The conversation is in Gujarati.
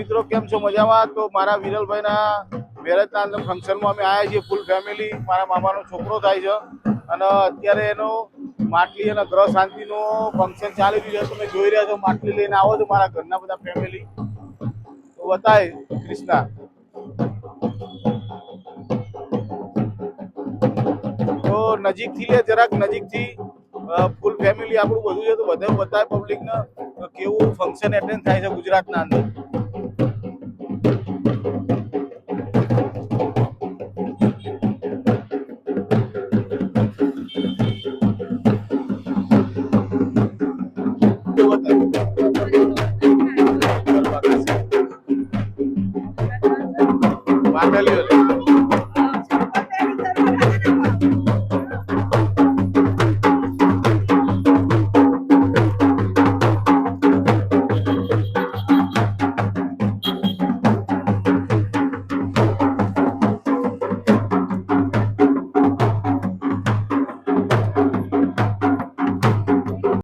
મિત્રો, કેમ છો? મજામાં? તો મારા વિરલભાઈના મેરેજના અંદર ફંક્શનમાં અમે આવ્યા છીએ ફૂલ ફેમિલી મારા મામાનો છોકરો થાય છે. અને અત્યારે એનો માટલી અને ગ્રહ શાંતિનો ફંક્શન ચાલી રહ્યું છે. તમે જોઈ રહ્યા છો, માટલી લઈને આવો છો મારા ઘરના બધા ફેમિલી તો બતાય, ક્રિષ્ના. તો નજીકથી લે, જરાક નજીકથી ફૂલ ફેમિલી આપણું બધું છે. તો બધા બતાય પબ્લિકને કેવું ફંક્શન એટેન્ડ થાય છે ગુજરાતના અંદર. Cambiale.